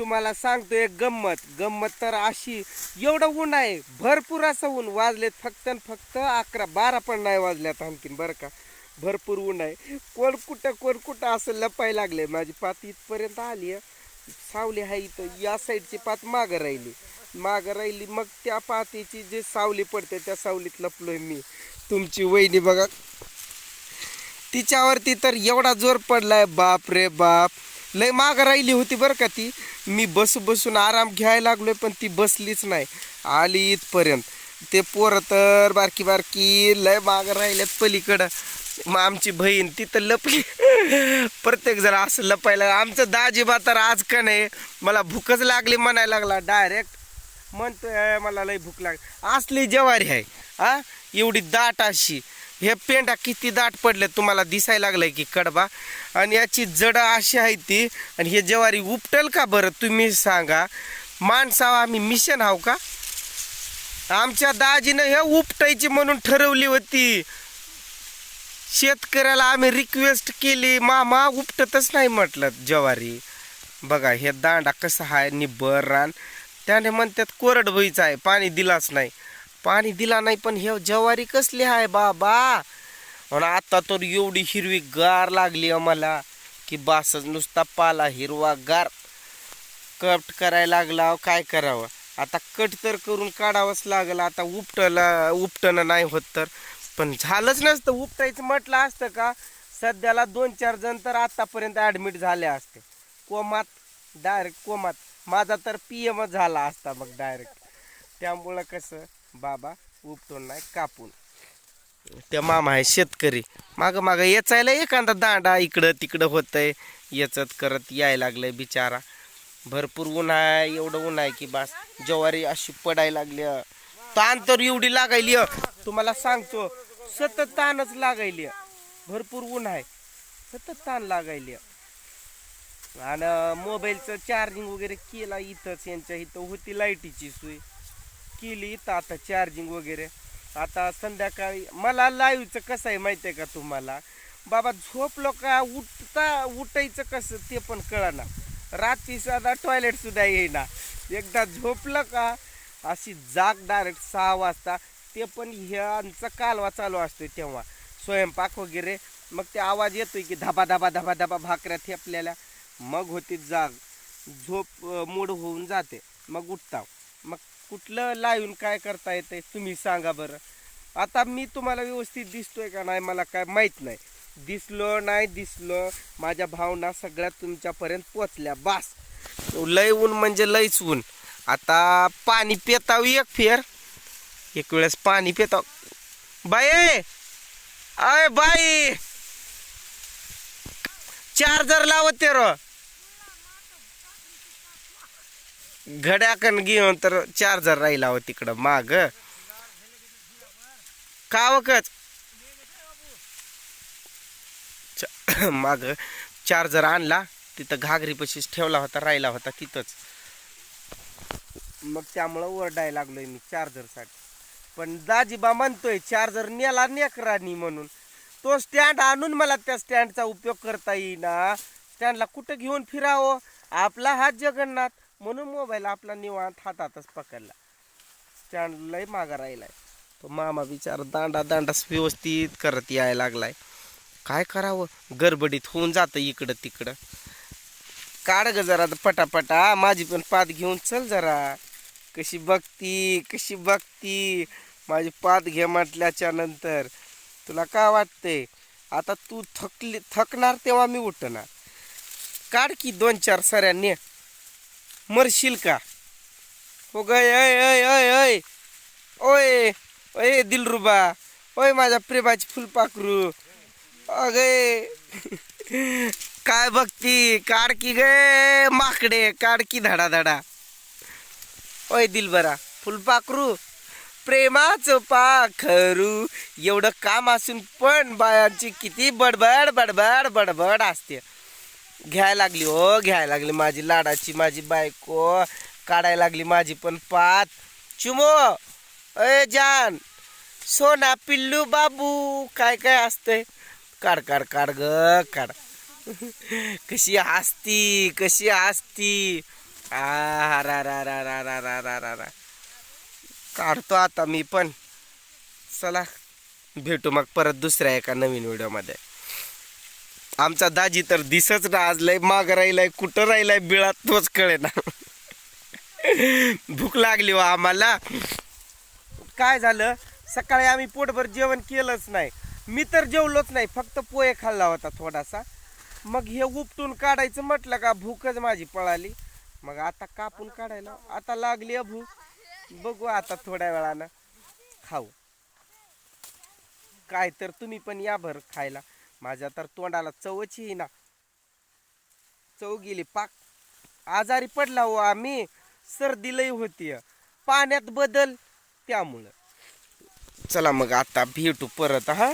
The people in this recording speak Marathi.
तुम्हाला सांगतो एक गंमत. गंमत तर अशी एवढं ऊन आहे भरपूर असं ऊन वाजलेत फक्त फक्त अकरा बारा पण नाही वाजल्यात आणखीन बरं का. भरपूर ऊन आहे. कोण कुठं कोण कुठं असं लपाय लागले माझी पात इथपर्यंत आली आहे. सावली आहे इथं या साईडची पात मागं राहिली. मागं राहिली मग त्या पातीची जी सावली पडते त्या सावलीत लपलोय मी. तुमची वहिनी बघा. तिच्यावरती तर एवढा जोर पडलाय. बाप रे बाप. लय माग राहिली होती बरं का ती. मी बसू बसून आराम घ्यायला लागलोय पण ती बसलीच नाही. आली इथपर्यंत. ते पोरं तर बारकी बारकी लय माग राहिल्यात पलीकडं. मग आमची बहीण तिथं लपली. प्रत्येक जण असं लपायला आमचं दाजीबा तर आज का नाही? मला भूकच लागली म्हणायला लागला. डायरेक्ट म्हणतोय मला लय भूक लागली. असली जवारी आहे आ एवढी दाट अशी. हे पेंडा किती दाट पडले तुम्हाला दिसायला लागलंय की कडबा? आणि याची जड अशी आहे ती. आणि हे ज्वारी उपटल का बरं तुम्ही सांगा? माणसावं आम्ही मिशन हाव का? आमच्या दाजीनं हे उपटायची म्हणून ठरवली होती. शेतकऱ्याला आम्ही रिक्वेस्ट केली. मामा उपटतच नाही म्हटलं ज्वारी. बघा हे दांडा कसा आहे निब्बर रान. त्याने म्हणतात कोरडभईचा आहे पाणी दिलाच नाही. पाणी दिला नाही पण हे ज्वारी कसली आहे बाबा? आणि आता तर एवढी हिरवी गार लागली आम्हाला की बासच नुसता पाला हिरवा गार. कट करायला लागला काय करावं? आता कट तर करून काढावंच लागलं आता उपटला उपटणं नाही होत तर. पण झालंच नसतं उपटायचं म्हटलं असतं का? सध्याला दोन चार जण तर आतापर्यंत ॲडमिट झाले असते. कोमात डायरेक्ट कोमात. माझा तर पी एमच झाला असता मग डायरेक्ट त्यामुळं कसं? बाबा उपटून नाही कापून. त्या मामा आहे शेतकरी. मागं मागं येचायला एखादा दांडा इकडं तिकडं होतंय. येचत करत यायला लागलंय बिचारा. भरपूर ऊन आहे एवढं ऊन आहे की बास ज्वारी अशी पडायला लागली. ताण तर एवढी लागायली. तुम्हाला सांगतो सतत ताणच लागायली. भरपूर ऊन आहे सतत ताण लागायली. आणि मोबाईलचं चार्जिंग वगैरे केला इथंच यांच्या इथं होती लाईटीची सोय. केली इथं आता चार्जिंग वगैरे. आता संध्याकाळी मला लाईव्हचं कसं आहे माहिती आहे का तुम्हाला? बाबा झोपलो का उठता उठायचं कसं ते पण कळाना. रात्री साधा टॉयलेट सुद्धा येईना. एकदा झोपलं का अशी जाग डायरेक्ट सहा वाजता ते पण ह्यांचा कालवा चालू असतो तेव्हा. स्वयंपाक वगैरे मग ते आवाज येतोय की धाबा धाबा धाबा धाबा भाकऱ्या थेपलेल्या मग होती जाग. झोप मूड होऊन जाते. मग उठता. मग कुठलं लावून काय करता येते तुम्ही सांगा बरं. आता मी तुम्हाला व्यवस्थित दिसतोय का नाही मला काय माहीत नाही. दिसलो नाही दिसलो माझ्या भावना सगळ्या तुमच्यापर्यंत पोचल्या. बास. लय ऊन म्हणजे लयच ऊन. आता पाणी पेताव एक फेर. एक वेळेस पाणी पेताव. बाई! अय बाई! चार्जर लावत ते रो. घड्याकन घेऊन तर चार्जर राहिला हो तिकडं माग. कावकच हो माग चार्जर आणला तिथं घागरीपशीच ठेवला होता राहिला होता तिथंच. मग त्यामुळं ओरडायला लागलोय मी चार्जरसाठी. पण दाजीबा म्हणतोय चार्जर नेला नेकरानी म्हणून. तो स्टँड आणून मला त्या स्टँडचा उपयोग करता येईना. स्टँडला कुठं घेऊन फिरावं? आपला हात जगन्नाथ. म्हणून मोबाईल आपला निवांत हातातच पकडला. स्टँड लय मागा राहिलाय. तो मामा बिचारा दांडा दांडा व्यवस्थित करत यायला लागलाय. काय करावं? गडबडीत होऊन जातं इकडं तिकडं. काढ ग जरा पटापटा. माझी पण पात घेऊन चल जरा. कशी बघती कशी बघती. माझी पात घे म्हटल्याच्या नंतर तुला काय वाटतंय? आता तू थकली थकणार तेव्हा मी उठणार. काढ की दोन चार सऱ्यांनी मरशील का? हो गय अय अय अय अय ओय ओय दिलरुबा. ओय माझ्या प्रेमाची फुलपाखरू. अगे काय बघती? काडकी गे माकडे काडकी धडा धडा ओय दिलबरा फुलपाखरू. प्रेमाचं पाखरू. एवढं काम असून पण बायांची किती बडबड बडबड बडबड असते. घ्यायला लागली हो घ्यायला लागली माझी लाडाची माझी बायको. काढायला लागली माझी पण पात. चुमो अय जान. सोना पिल्लू बाबू काय काय असतंय? काढ काढ काढ ग काढ. कशी हसती कशी हसती. आ, रा, रा, रा, रा, रा, रा, रा, रा, रा. काढतो आता मी पण. चला भेटू मग परत दुसऱ्या एका नवीन व्हिडिओमध्ये. आमचा दाजी तर दिसच ना आज लय माग राहिलाय कुठं राहिलाय बिळात तोच कळे ना भूक लागली वा आम्हाला. काय झालं? सकाळी आम्ही पोटभर जेवण केलंच नाही. मी तर जेवलोच नाही फक्त पोहे खाल्ला होता थोडासा. मग हे उपटून काढायचं म्हटलं का भूकच माझी पळाली. मग आता कापून काढायला आता लागली अ भूक. बघू आता थोड्या वेळानं. खाऊ. काय तर तुम्ही पण या भर खायला. माझ्या तर तोंडाला चवच ना चव गेली पाक. आजारी पडला हो आम्ही. सर्दी लई होती. पाण्यात बदल त्यामुळं. चला मग आता भेटू परत हा?